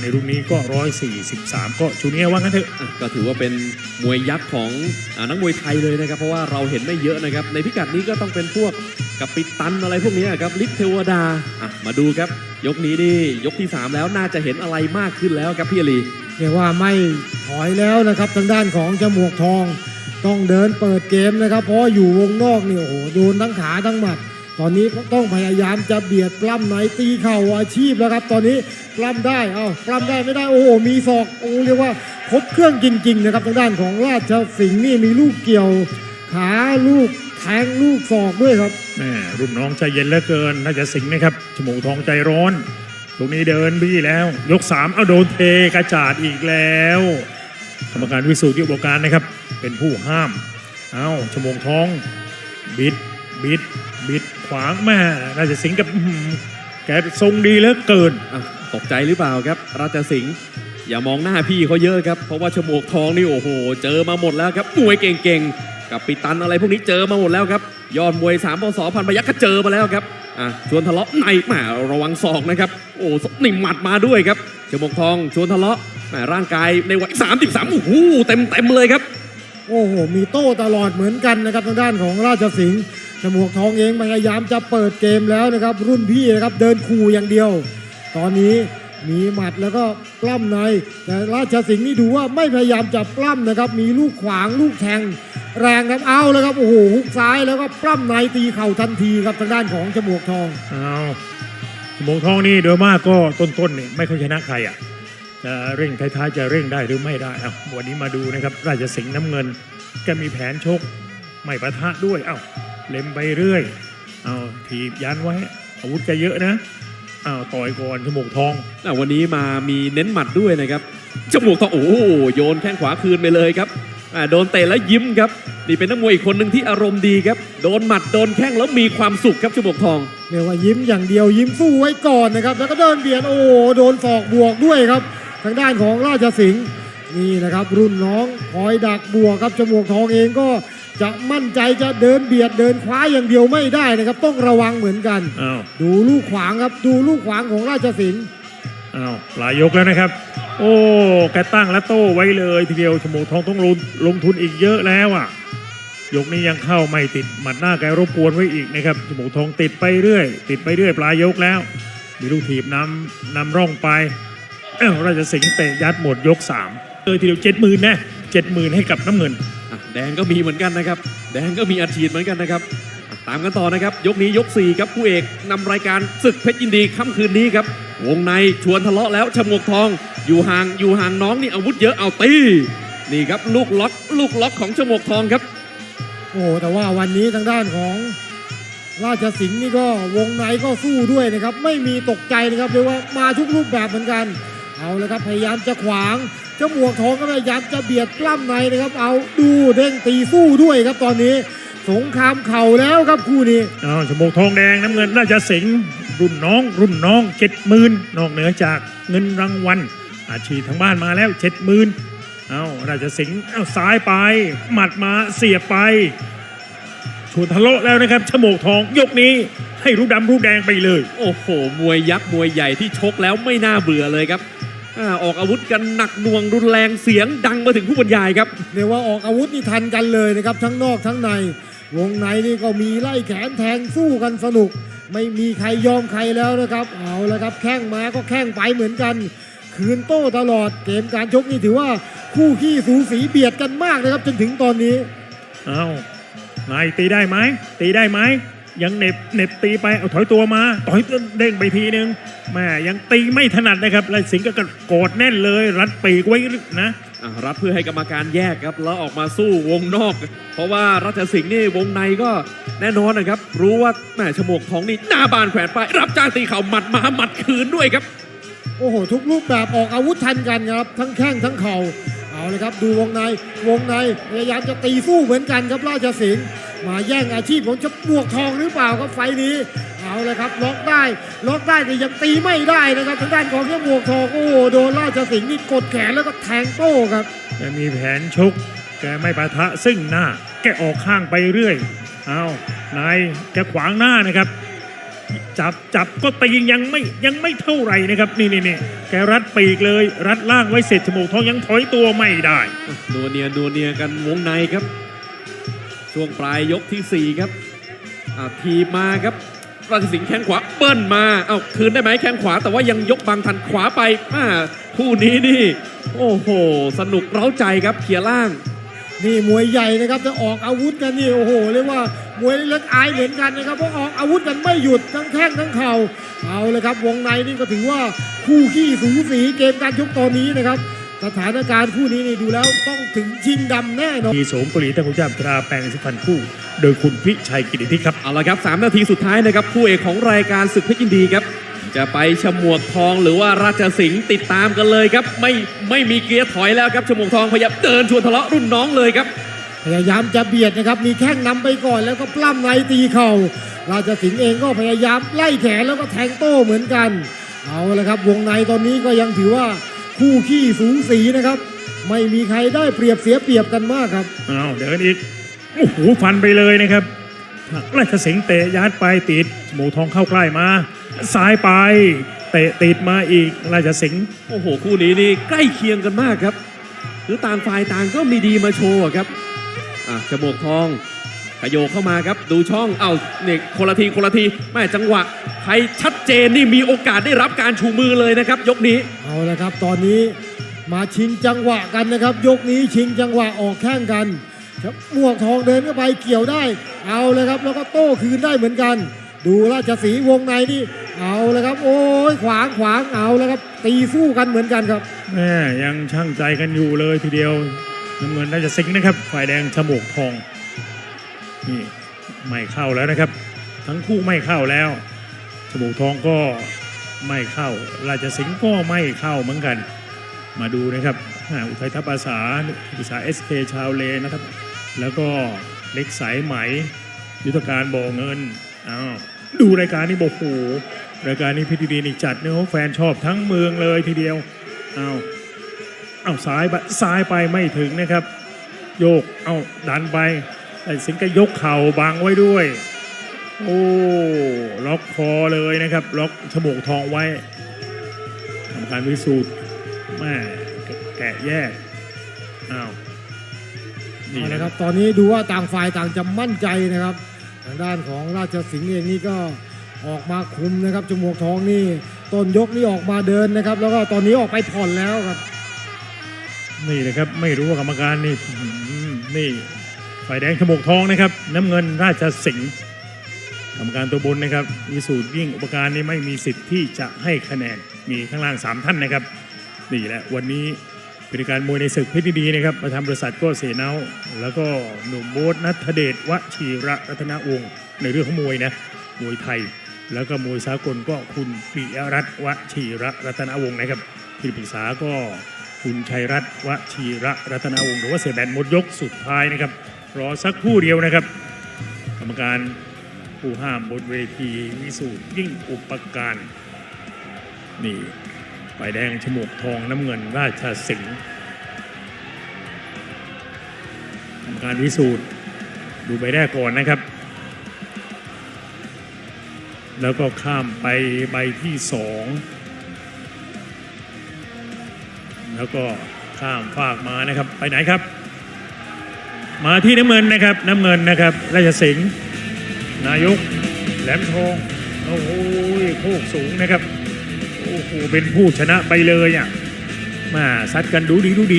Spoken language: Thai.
ในรุ่นนี้ก็ 143 ก็จูเนียร์ว่างั้นเถอะอะก็ถือว่าเป็นมวยยักษ์ของอานักมวยไทยเลยนะครับ เพราะว่าเราเห็นไม่เยอะนะครับ ในพิกัดนี้ก็ต้องเป็นพวกกัปปิตันอะไรพวกนี้ครับลิทเทวดาอะมาดูครับ ยกนี้นี่ยกที่ 3 แล้วน่าจะเห็นอะไรมากขึ้นแล้วครับพี่อลีเรียกว่าไม่ถอยแล้วนะครับทางด้านของจมวกทอง ต้องเดินเปิดเกมนะครับ เพราะว่าอยู่วงนอกนี่โอ้โหโดนทั้งขาทั้งหมัด ตอนนี้ต้องพยายามจะเบียดปล้ำไหนตีเข่าอาชีพแล้วครับ ตอนนี้ปล้ำได้เอ้าปล้ำได้ไม่ได้โอ้โหมีศอกโอ้เรียกว่าครบเครื่องจริงๆนะครับทางด้านของราชสิงห์นี่มีลูกเกี่ยวขาลูกแทงลูกศอกด้วยครับแม่รุ่นน้องใจเย็นเหลือเกินน่าจะสิงห์นะครับจมูกทองใจร้อน ตรงนี้เดินบี้แล้ว ยก 3 เอาโดนเทกระจาดอีกแล้วกรรมการวิสูตรยุบการนะครับ เป็นผู้ห้าม เอาจมูกทองบิด บิดบิดขวางแม่น่าจะสิงห์กับอื้อหือแกทรงดีเหลือเกิน อะตกใจหรือเปล่าครับ ราชสิงห์อย่ามองหน้าพี่เขาเยอะครับ เพราะว่าฉมวกทองนี่โอ้โห เจอมาหมดแล้วครับมวยเก่งๆ กับปิตันอะไรพวกนี้เจอมาหมดแล้วครับ ยอดมวย3ามปศพันพยักก็เจอมาแล้วครับอะชวนทะเลาะในแหมระวังศอกนะครับโอ้นี่หมัดมาด้วยครับฉมวกทองชวนทะเลาะแหมร่างกายในวัย33โอ้โหเต็มเต็มๆเลยครับ โอ้โห มีโต้ตลอดเหมือนกันนะครับทางด้านของราชสิงห์ จมวกทองเองพยายามจะเปิดเกมแล้วนะครับ รุ่นพี่นะครับเดินคู่อย่างเดียว ตอนนี้มีหมัดแล้วก็ปล้ำใน แต่ราชสิงห์นี่ดูว่าไม่พยายามจะปล้ำนะครับ มีลูกขวางลูกแทงแรงครับเอาแล้วครับโอ้โหฮุกซ้ายแล้วก็ปล้ำในตีเข่าทันทีครับทางด้านของจมวกทองเอาจมูกทองนี่โดยมากก็ต้นๆนี่ไม่ค่อยชนะใครอะจะเร่งท้ายๆจะเร่งได้หรือไม่ได้เอาวันนี้มาดูนะครับราชสิงห์น้ำเงินแกมีแผนชกไม่ปะทะด้วยเอ้า เล็มไปเรื่อยเอาถีบยันไว้ อาวุธแกเยอะนะเอาต่อยก่อนจมูกทองอะวันนี้มามีเน้นหมัดด้วยนะครับจมูกทองโอ้โหโยนแข้งขวาคืนไปเลยครับอะโดนเตะแล้วยิ้มครับนี่เป็นนักมวยอีกคนหนึ่งที่อารมณ์ดีครับ โดนหมัดโดนแข้งแล้วมีความสุขครับจมูกทอง เรียกว่ายิ้มอย่างเดียวยิ้มสู้ไว้ก่อนนะครับ แล้วก็เดินเบียดโอ้โหโดนศอกบวกด้วยครับ ทางด้านของราชสิงห์นี่นะครับ รุ่นน้องคอยดักบวกครับจมูกทองเองก็ จะมั่นใจจะเดินเบียดเดินคว้าอย่างเดียวไม่ได้นะครับ ต้องระวังเหมือนกัน อ้าวดูลูกขวางครับ ดูลูกขวางของราชสิงห์อ้าวปลายยกแล้วนะครับ โอ้แกตั้งและโต้ไว้เลยทีเดียวจมูกทองต้องลงลงทุนอีกเยอะแล้วอะ ยกนี้ยังเข้าไม่ติดหมัดหน้าแกรบกวนไว้อีกนะครับจมูกทองติดไปเรื่อย ติดไปเรื่อยปลายยกแล้ว มีลูกถีบนำนำร่องไปเอ้าราชสิงห์เตะยัดหมดยกสามเลยทีเดียวเจ็ดหมื่นนะเจ็ดหมื่นให้กับน้ำเงิน อะแดงก็มีเหมือนกันนะครับ แดงก็มีอาชีพเหมือนกันนะครับอะตามกันต่อนะครับ ยกนี้ยก 4 ครับผู้เอกนำรายการศึกเพชรยินดีค่ำคืนนี้ครับ วงในชวนทะเลาะแล้วฉมวกทอง อยู่ห่างอยู่ห่างน้องนี่อาวุธเยอะเอาตี นี่ครับลูกล็อกลูกล็อกของฉมวกทองครับ โอ้โหแต่ว่าวันนี้ทางด้านของราชสิงห์นี่ก็วงในก็สู้ด้วยนะครับ ไม่มีตกใจนะครับเรียกว่ามาทุกรูปแบบเหมือนกัน เอาเลยครับพยายามจะขวาง เจ้าหมวกทองก็พยายามจะเบียดปล้ำในนะครับ เอาดูเด้งตีสู้ด้วยครับตอนนี้ สงครามเข่าแล้วครับคู่นี้อ้าวชมพูทองแดงน้ำเงินน่าจะสิงห์รุ่นน้องรุ่นน้องเจ็ดหมื่นนอกเหนือจากเงินรางวัลอาชีพทางบ้านมาแล้วเจ็ดหมื่นเอาราชสิงห์เอาซ้ายไป หมัดมาเสียบไปชวนทะเลาะแล้วนะครับชโมกทองยกนี้ให้รูปดำรูปแดงไปเลย โอ้โห มวยยักษ์มวยใหญ่ที่ชกแล้วไม่น่าเบื่อเลยครับ อ่าออกอาวุธกันหนักหน่วงรุนแรงเสียงดังมาถึงผู้บรรยายครับ เรียกว่าออกอาวุธนี่ทันกันเลยนะครับ ทั้งนอกทั้งใน วงในนี่ก็มีไล่แขนแทงสู้กันสนุก ไม่มีใครยอมใครแล้วนะครับ เอาละครับแข้งมาก็แข้งไปเหมือนกัน คืนโต้ตลอดเกมการชกนี่ถือว่าคู่ขี้สูสีเบียดกันมากนะครับจนถึงตอนนี้ เอานายตีได้ไหมตีได้ไหม ยังเหน็บเหน็บตีไปเอาถอยตัวมาถอยเด้งไปทีนึงแม่ยังตีไม่ถนัดนะครับราชสิงห์ก็กอดแน่นเลย รัดปีกไว้นะอะรับเพื่อให้กรรมการแยกครับ แล้วออกมาสู้วงนอก เพราะว่ารัชสิงห์นี่วงในก็แน่นอนนะครับ รู้ว่าแม่ฉมวกทองนี่หน้าบานแขวนไปรับจ้างตีเข่าหมัดมาหมัดคืนด้วยครับ โอ้โหทุกรูปแบบออกอาวุธทันกันครับ ทั้งแข้งทั้งเข่า เอาเลยครับดูวงในวงในพยายามจะตีสู้เหมือนกันครับราชสิงห์มาแย่งอาชีพของจะบวกทองหรือเปล่าครับไฟนี้เอาเลยครับล็อกได้ล็อกได้แต่ยังตีไม่ได้นะครับทางด้านของเจ้าบวกทองโอ้โหโดนราชสิงห์นี่กดแขนแล้วก็แทงโต้ครับแกมีแผนชกแกไม่ปะทะซึ่งหน้า แกออกข้างไปเรื่อยเอานายแกขวางหน้านะครับ จับจับก็ตียังไม่ยังไม่เท่าไหร่นะครับนี่นี่นี่แกรัดปีกเลย รัดล่างไว้เสร็จจมูกทองยังถอยตัวไม่ได้นัวเนียนัวเนียกันวงในครับ ช่วงปลายยกที่ 4 ครับอ่าทีมาครับราชสิงห์แข้งขวาเบิ้ลมาเอ้าคืนได้ไหมแข้งขวาแต่ว่ายังยกบังทันขวาไปอ่าคู่นี้นี่ โอ้โห สนุกเร้าใจครับเขียร์ล่าง นี่มวยใหญ่นะครับจะออกอาวุธกันนี่โอ้โหเรียกว่ามวยเล็กอายเหมือนกันนะครับเพราะออกอาวุธกันไม่หยุดทั้งแข้งทั้งเข่าเอาเลยครับ วงในนี่ก็ถือว่าคู่ขี้สูสีเกมการชกตอนนี้นะครับ สถานการณ์คู่นี้นี่ดูแล้วต้องถึงชิงดำแน่นอนมีโสมกุลีตะคุจามตราแปลงสุพรรณคู่ โดยคุณพิชัยกิติทิครับเอาละครับ 3 นาทีสุดท้ายนะครับคู่เอกของรายการศึกเพชรยินดีครับ จะไปฉมวกทองหรือว่าราชสิงห์ติดตามกันเลยครับ ไม่ไม่มีเกียร์ถอยแล้วครับฉมวกทองพยายามเดินชวนทะเลาะรุ่นน้องเลยครับ พยายามจะเบียดนะครับ มีแข้งนำไปก่อนแล้วก็ปล้ำในตีเข่าราชสิงห์เองก็พยายามไล่แขนแล้วก็แทงโต้เหมือนกัน เอาละครับ วงในตอนนี้ก็ยังถือว่าคู่ขี้สูสีนะครับ ไม่มีใครได้เปรียบเสียเปรียบกันมากครับอ้าวเดินอีกโอ้โหฟันไปเลยนะครับราชสิงห์เตะยัดไปติดหมูทองเข้าใกล้มา ซ้ายไปเตะติดมาอีกราชสิงห์โอ้โห คู่นี้นี่ใกล้เคียงกันมากครับหรือต่างฝ่ายต่างก็มีดีมาโชว์อะครับอะจมูกทองขยโยกเข้ามาครับ ดูช่องเอ้าเนี่ยคนละทีคนละทีแม่จังหวะใครชัดเจนนี่มีโอกาสได้รับการชูมือเลยนะครับ ยกนี้เอาละครับ ตอนนี้มาชิงจังหวะกันนะครับ ยกนี้ชิงจังหวะออกแข้งกันครับหมวกทองเดินเข้าไปเกี่ยวได้ เอาเลยครับแล้วก็โต้คืนได้เหมือนกัน ดูราชสีห์วงในนี่ เอาเลยครับ โอ้ยขวางขวางเอาแล้วครับ ตีสู้กันเหมือนกันครับแม่ยังช่างใจกันอยู่เลยทีเดียวน้ำเงินราชสิงห์นะครับ ฝ่ายแดงฉมวกทองนี่ไม่เข้าแล้วนะครับ ทั้งคู่ไม่เข้าแล้วฉมวกทองก็ไม่เข้า ราชสิงห์ก็ไม่เข้าเหมือนกัน มาดูนะครับอุทัยทัพอาสาอุตสาเอสเคชาวเลนะครับ แล้วก็เล็กสายไหม ยุทธการบ่อเงินอ้าวดูรายการนี้บอกโห รายการนี้พิธีดีนี่จัดเนื้อแฟนชอบทั้งเมืองเลยทีเดียวอ้าวอ้าวซ้ายไปซ้ายไปไม่ถึงนะครับ โยกเอาดันไปไอ้สิงห์ก็ยกเข่าบังไว้ด้วย โอ้ล็อกคอเลยนะครับ ล็อกฉมวกทองไว้ทำการพิสูจน์แม่แกะแยกอ้าวนี่นะครับรับ ตอนนี้ดูว่าต่างฝ่ายต่างจะมั่นใจนะครับ ทางด้านของราชสิงห์เองนี่ก็ ออกมาคุมนะครับจมูกทองนี่ต้นยกนี่ออกมาเดินนะครับ แล้วก็ตอนนี้ออกไปผ่อนแล้วครับ นี่นะครับ ไม่รู้ว่ากรรมการนี่อื้อหือนี่ฝ่ายแดงฉมวกทองนะครับ น้ำเงินราชสิงห์กรรมการตัวบนนะครับมีสูตรยิ่งอุปการนี่ไม่มีสิทธิ์ที่จะให้คะแนนมีข้างล่างสามท่านนะครับนี่แหละวันนี้เป็นการมวยในศึกเพชรดีนะครับประธานบริษัทก็เสนาแล้วก็หนุ่มโบ๊ทนัทเดชวชีระรัตนวงศ์ในเรื่องของมวยนะมวยไทย แล้วก็มวยสากลก็คุณปิยรัตน์วชีระรัตนวงศ์นะครับที่ปรึกษาก็คุณชัยรัตน์วชีระรัตนวงศ์หรือว่าเสียแบนหมดยกสุดท้ายนะครับ รอสักคู่เดียวนะครับ กรรมการผู้ห้ามบนเวทีวิสูตรยิ่งอุปการนี่ฝ่ายแดงฉมวกทองน้ำเงินราชสิงห์ทำการวิสูตรดูใบแรกก่อนนะครับ แล้วก็ข้ามไปใบที่สองแล้วก็ข้ามฟากมานะครับไปไหนครับ มาที่น้ำเงินนะครับ น้ำเงินนะครับราชสิงห์นายกแหลมทองโอ้โหโคกสูงนะครับโอ้โหเป็นผู้ชนะไปเลยอะมาซัดกันดูดีดูดี